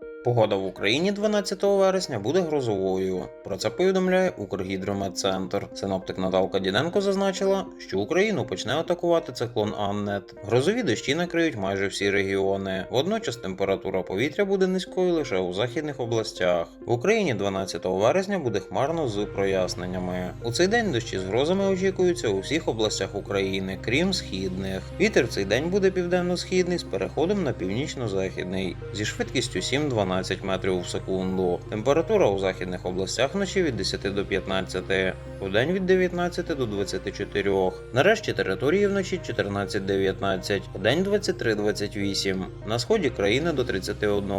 thank you Погода в Україні 12 вересня буде грозовою. Про це повідомляє Укргідрометцентр. Синоптик Наталка Діденко зазначила, що Україну почне атакувати циклон Аннет. Грозові дощі накриють майже всі регіони. Водночас температура повітря буде низькою лише у західних областях. В Україні 12 вересня буде хмарно з проясненнями. У цей день дощі з грозами очікуються у всіх областях України, крім східних. Вітер в цей день буде південно-східний з переходом на північно-західний зі швидкістю 7-12 метрів в секунду. Температура у західних областях вночі від 10 до 15, вдень від 19 до 24. Нарешті території вночі 14-19, вдень 23-28. На сході країни до 31.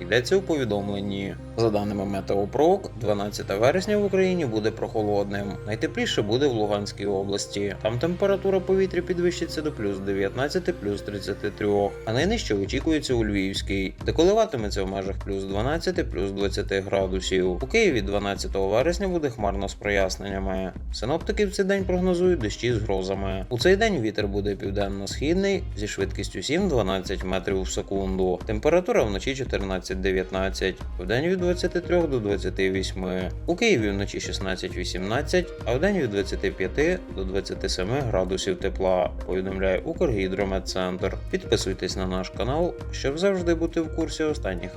Йдеться у повідомленні. За даними Метеопрок, 12 вересня в Україні буде прохолодним. Найтепліше буде в Луганській області. Там температура повітря підвищиться до плюс 19, плюс 33, а найнижче очікується у Львівській, де коливатиметься в межах плюс 12, плюс 20 градусів. У Києві 12 вересня буде хмарно з проясненнями. Синоптики в цей день прогнозують дощі з грозами. У цей день вітер буде південно-східний зі швидкістю 7-12 метрів в секунду. Температура вночі 14-19, вдень від 23 до 28. У Києві вночі 16-18, а вдень від 25 до 27 градусів тепла, повідомляє Укргідрометцентр. Підписуйтесь на наш канал, щоб завжди бути в курсі останніх